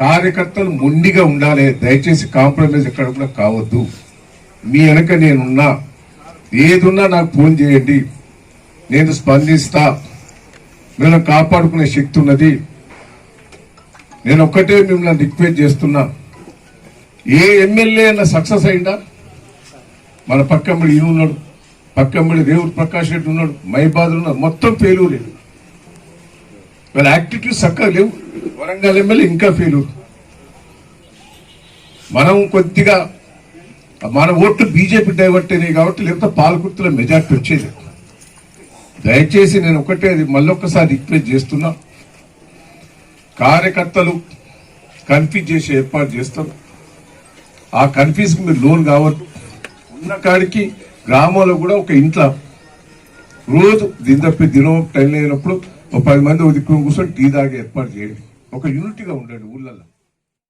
కార్యకర్తలు మొండిగా ఉండాలి. దయచేసి కాంప్రమైజ్ ఎక్కడ కూడా కావద్దు. మీ వెనక నేనున్నా. ఏదున్నా నాకు ఫోన్ చేయండి. నేను స్పందిస్తా. మిమ్మల్ని కాపాడుకునే శక్తి ఉన్నది. నేను ఒక్కటే మిమ్మల్ని రిక్వెస్ట్ చేస్తున్నా. ఏ ఎమ్మెల్యే అన్న సక్సెస్ అయిందా? మన పక్కమ్మడి ఈ ఉన్నాడు. పక్కమ్మడి దేవుడు ప్రకాష్ రెడ్డి ఉన్నాడు. మైబాద్ ఉన్నాడు. మొత్తం ఫెయిల్యూరే వాళ్ళ యాక్టివిటీస్ చక్కగా లేవు వరంగల్ ఎమ్మెల్యే ఇంకా ఫెయిల్ మనం కొద్దిగా మన ఓట్లు బీజేపీ డైవర్ట్ అయినాయి కాబట్టి లేకపోతే పాలకుర్తిలో మెజార్టీ వచ్చేది. దయచేసి నేను ఒకటే అది మళ్ళొక్కసారి రిక్వెస్ట్ చేస్తున్నా. కార్యకర్తలు కన్ఫ్యూజ్ చేసి ఏర్పాటు చేస్తారు ఆ కన్ఫ్యూజ్ మీరు లోన్ కావద్దు. ఉన్న కాడికి గ్రామంలో కూడా ఒక ఇంట్లో రోజు దీని తప్పి దినం టైం లేనప్పుడు పది మంది ఒక దిక్కు కూర్చొని టీ తాగి ఏర్పాటు చేయండి. ఒక యూనిట్గా ఉండండి ఊళ్ళల్లో